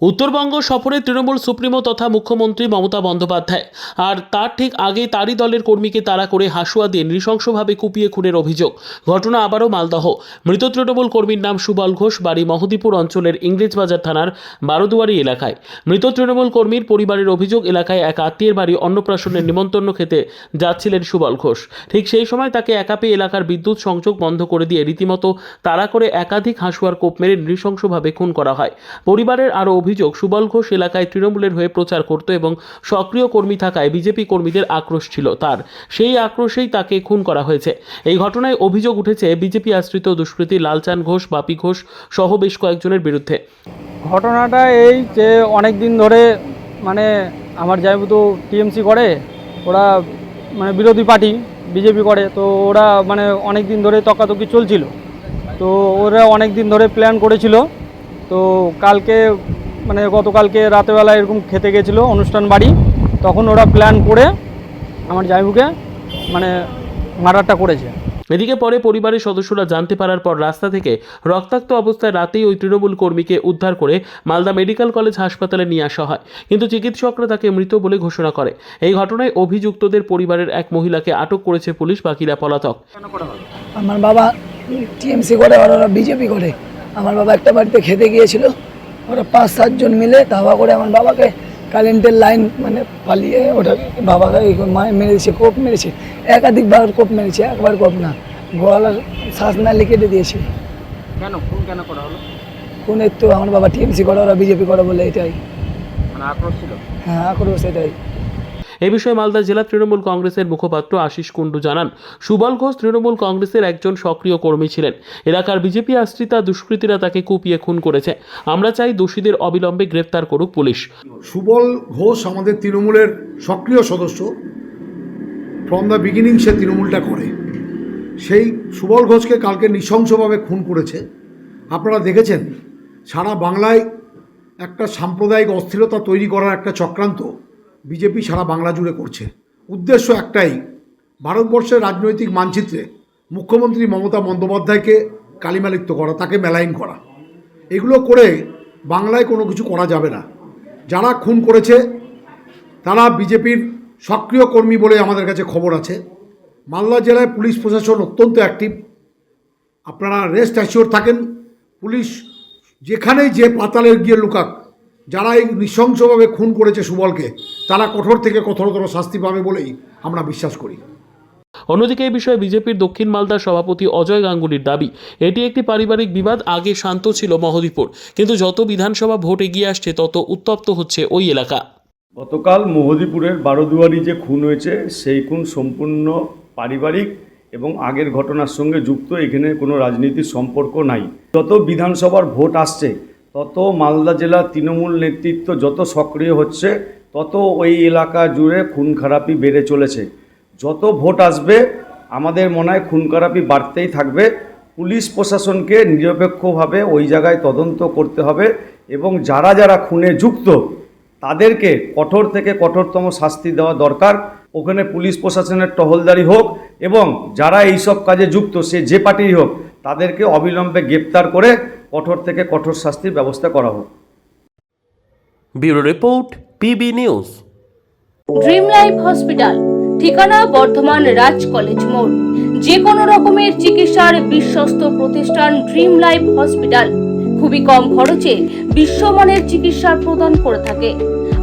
উত্তরবঙ্গ সফরে তৃণমূল সুপ্রিমো তথা মুখ্যমন্ত্রী মমতা বন্দ্যোপাধ্যায়। আর তার ঠিক আগেই তারই দলের কর্মীকে তাড়া করে হাসুয়া দিয়ে নৃশংসভাবে কুপিয়ে খুনের অভিযোগ। ঘটনা আবারও মালদহ। মৃত তৃণমূল কর্মীর নাম সুবল ঘোষ, বাড়ি মহদীপুর অঞ্চলের ইংরেজবাজার থানার বারোদুয়ারি এলাকায়। মৃত তৃণমূল কর্মীর পরিবারের অভিযোগ, এলাকায় এক আত্মীয়ের বাড়ি অন্নপ্রাশনের নিমন্ত্রণ খেতে যাচ্ছিলেন সুবল ঘোষ। ঠিক সেই সময় তাকে একা পেয়ে এলাকার বিদ্যুৎ সংযোগ বন্ধ করে দিয়ে রীতিমতো তাড়া করে একাধিক হাসুয়ার কোপ মেরে নৃশংসভাবে খুন করা হয়। পরিবারের আরও অভিযোগ, সুবল ঘোষ এলাকায় তৃণমূলের হয়ে প্রচার করত এবং সক্রিয় কর্মী থাকায় বিজেপি কর্মীদের আক্রোশ ছিল তার। সেই আক্রোশেই তাকে খুন করা হয়েছে। এই ঘটনায় অভিযোগ উঠেছে, বিজেপি আশ্রিত দুষ্কৃতী লালচান ঘোষ, বাপি ঘোষ সহ বেশ কয়েকজনের বিরুদ্ধে। ঘটনাটা এই যে অনেক দিন ধরে মানে আমার তো টিএমসি করে, ওরা মানে বিরোধী পার্টি বিজেপি করে, তো ওরা মানে অনেক দিন ধরে তকাতকি চলছিল। তো ওরা অনেক দিন ধরে প্ল্যান করেছিল। তো কালকে মানে গতকালকে রাতেবেলা এরকম খেতে গেছিল অনুষ্ঠান বাড়ি তখন ওরা প্ল্যান করে আমার জামাইবুকে মানে মার্ডারটা করেছে। এদিকে পরে পরিবারের সদস্যরা জানতে পারার পর রাস্তা থেকে রক্তাক্ত অবস্থায় রাতেই ওই তৃণমূল কর্মীকে উদ্ধার করে মালদা মেডিকেল কলেজ হাসপাতালে নিয়ে আসা হয়। কিন্তু চিকিৎসকরা তাকে মৃত বলে ঘোষণা করে। এই ঘটনায় অভিযুক্তদের পরিবারের এক মহিলাকে আটক করেছে পুলিশ বাকিরা পলাতক। আমার বাবা টিএমসি করে আর ওরা বিজেপি করে। আমার বাবা একটা বাড়িতে খেতে গিয়েছিল। ওরা পাঁচ সাতজন মিলে ধাবা করে আমার বাবাকে কারেন্টের লাইন মানে পালিয়ে ওটা বাবাকে মেরেছে কোপ মেরেছে। একাধিকবার কোপ মেরেছে একবার কোপ না। গোয়ালার শ্বাস নালি কেটে দিয়েছে। কেন? খুন কেন করা হলো? কোন তো আমার বাবা টিএমসি করা ওরা বিজেপি করা বলে এটাই। মানে আক্রোশ ছিল? হ্যাঁ আক্রোশ এটাই। এ বিষয়ে মালদা জেলা তৃণমূল কংগ্রেসের মুখপাত্র আশিস কুণ্ডু জানান, সুবল ঘোষ তৃণমূল কংগ্রেসের একজন সক্রিয় কর্মী ছিলেন। এলাকার বিজেপি আশ্রিতা দুষ্কৃতীরা তাকে কুপিয়ে খুন করেছে। আমরা চাই দোষীদের অবিলম্বে গ্রেপ্তার করুক পুলিশ। সুবল ঘোষ আমাদের তৃণমূলের সক্রিয় সদস্য। ফ্রম দ্য বিগিনিং সে তৃণমূলটা করে। সেই সুবল ঘোষকে কালকে নৃশংসভাবে খুন করেছে। আপনারা দেখেছেন, সারা বাংলায় একটা সাম্প্রদায়িক অস্থিরতা তৈরি করার একটা চক্রান্ত। বিজেপি সারা বাংলা জুড়ে করছে। উদ্দেশ্য একটাই, ভারতবর্ষের রাজনৈতিক মানচিত্রে মুখ্যমন্ত্রী মমতা বন্দ্যোপাধ্যায়কে কালিমালিপ্ত করা, তাকে মেলাইন করা। এগুলো করে বাংলায় কোনো কিছু করা যাবে না। যারা খুন করেছে, তারা বিজেপির সক্রিয় কর্মী বলে আমাদের কাছে খবর আছে। মালদা জেলায় পুলিশ প্রশাসন অত্যন্ত অ্যাক্টিভ। আপনারা রেস্ট অ্যাসিওর থাকেন, পুলিশ যেখানেই যে পাতালে গিয়ে লুকাক যারা এই নৃশংসভাবে খুন করেছে সুবলকে তারা কঠোর থেকে কঠোরতর শাস্তি পাবে বলেই আমরা বিশ্বাস করি। অন্যদিকে এই বিষয়ে বিজেপির দক্ষিণ মালদার সভাপতি অজয় গাঙ্গুলির দাবি এটি একটি পারিবারিক বিবাদ আগে শান্ত ছিল মহদীপুর। কিন্তু যত বিধানসভা ভোট এগিয়ে আসছে তত উত্তপ্ত হচ্ছে ওই এলাকা। গতকাল মোহদীপুরের বারোদুয়ারি যে খুন হয়েছে সেই খুন সম্পূর্ণ পারিবারিক এবং আগের ঘটনার সঙ্গে যুক্ত। এখানে কোনো রাজনীতির সম্পর্ক নাই। যত বিধানসভার ভোট আসছে তত মালদা জেলার তৃণমূল নেতৃত্ব যত সক্রিয় হচ্ছে, তত ওই এলাকা জুড়ে খুন খারাপি বেড়ে চলেছে। যত ভোট আসবে, আমাদের মনে হয় খুন খারাপি বাড়তেই থাকবে। পুলিশ প্রশাসনকে নিরপেক্ষভাবে ওই জায়গায় তদন্ত করতে হবে এবং যারা যারা খুনে যুক্ত, তাদেরকে কঠোর থেকে কঠোরতম শাস্তি দেওয়া দরকার। ওখানে পুলিশ প্রশাসনের টহলদারি হোক এবং যারা এইসব কাজে যুক্ত, সে যে পার্টিই হোক তাদেরকে অবিলম্বে গ্রেপ্তার করে কঠোর থেকে কঠোর শাস্তির ব্যবস্থা করা হোক। Bureau report PB news. Dream life hospital ঠিকানা বর্ধমান রাজ কলেজ মোড়। যে কোনো রকমের চিকিৎসার বিশ্বস্ত প্রতিষ্ঠান ড্রিম লাইফ হসপিটাল। খুবই কম খরচে বিশ্বমানের চিকিৎসা প্রদান করে থাকে।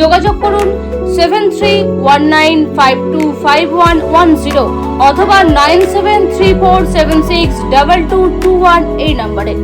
যোগাযোগ করুন seven three one nine five two five one one zero অথবা nine seven three four seven six double two two one এই নম্বরে।